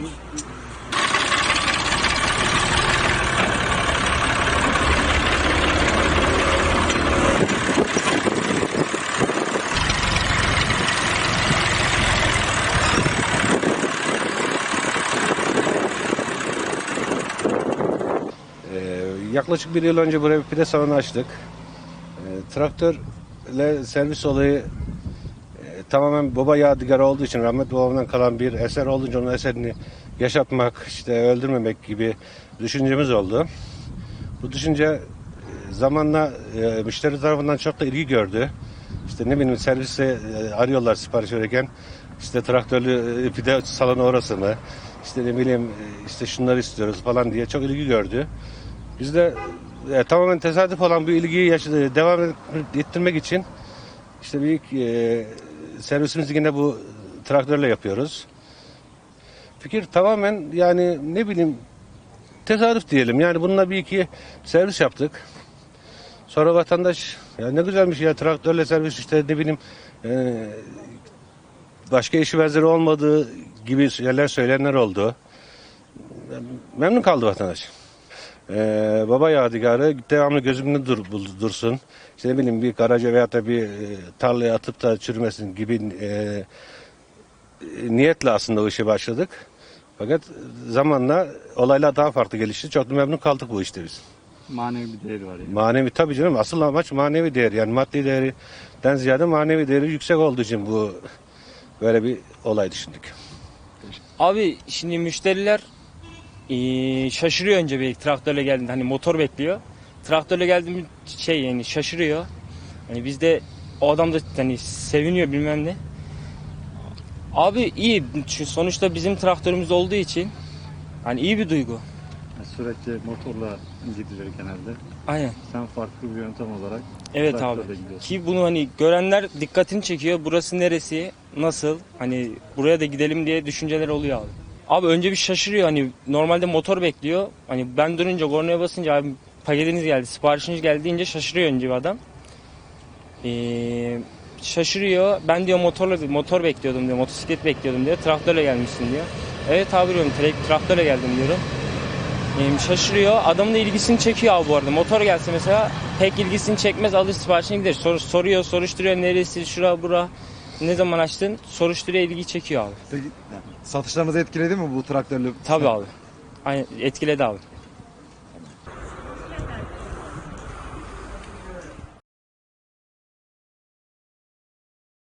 Ee, yaklaşık bir yıl önce buraya bir pide salonu açtık. E, traktörle servis olayı tamamen baba yadigarı olduğu için rahmetli babamdan kalan bir eser olduğunca onun eserini yaşatmak, işte öldürmemek gibi düşüncemiz oldu. Bu düşünce e, zamanla e, müşteri tarafından çok da ilgi gördü. İşte ne bileyim servise e, arıyorlar sipariş verirken işte traktörlü e, pide salonu orası mı? İşte ne bileyim e, işte şunları istiyoruz falan diye çok ilgi gördü. Biz de e, tamamen tesadüf olan bu ilgiyi yaşadı, devam ettirmek için işte büyük e, servisimizi yine bu traktörle yapıyoruz. Fikir tamamen yani ne bileyim tesadüf diyelim. Yani bununla bir iki servis yaptık. Sonra vatandaş ya ne güzelmiş ya traktörle servis işte ne bileyim e, başka işi benzeri olmadığı gibi şeyler söyleyenler oldu. Memnun kaldı vatandaş. Ee, baba yadigarı devamlı gözümde dur, dursun. İşte ne bileyim bir garaja veya da bir e, tarlaya atıp da çürümesin gibi e, e, niyetle aslında o işe başladık. Fakat zamanla olaylar daha farklı gelişti. Çok da memnun kaldık bu işte biz. Manevi bir değeri var yani. Manevi tabii canım asıl amaç manevi değer. Yani maddi değerinden ziyade manevi değeri yüksek olduğu için bu böyle bir olay düşündük. Abi şimdi müşteriler eee, şaşırıyor önce bir traktörle geldiğinde hani motor bekliyor. Traktörle geldiğinde şey yani şaşırıyor. Hani bizde o adam da hani seviniyor bilmem ne. Abi iyi Çünkü sonuçta bizim traktörümüz olduğu için hani iyi bir duygu. Sürekli motorla gidilir genelde. Aynen. Sen farklı bir yöntem olarak Evet abi. gidiyorsun. Ki bunu hani görenler dikkatini çekiyor. Burası neresi? Nasıl? Hani buraya da gidelim diye düşünceler oluyor abi. Abi önce bir şaşırıyor hani normalde motor bekliyor. Hani ben durunca kornaya basınca abi paketiniz geldi, siparişiniz geldi deyince şaşırıyor önce bir adam. Ee, şaşırıyor. Ben diyor motorla motor bekliyordum diyor, motosiklet bekliyordum diyor. Traktörle gelmişsin diyor. Evet abi diyorum tra- traktörle geldim diyorum. Ee, şaşırıyor. Adamın da ilgisini çekiyor abi bu arada. Motor gelse mesela pek ilgisini çekmez alır siparişine gider. Sor, soruyor, soruşturuyor neresi, şura, bura. Ne zaman açtın? Soruşturuyor, ilgi çekiyor abi. Peki satışlarınızı etkiledi mi bu traktörlü? Tabii abi. Aynen etkiledi abi.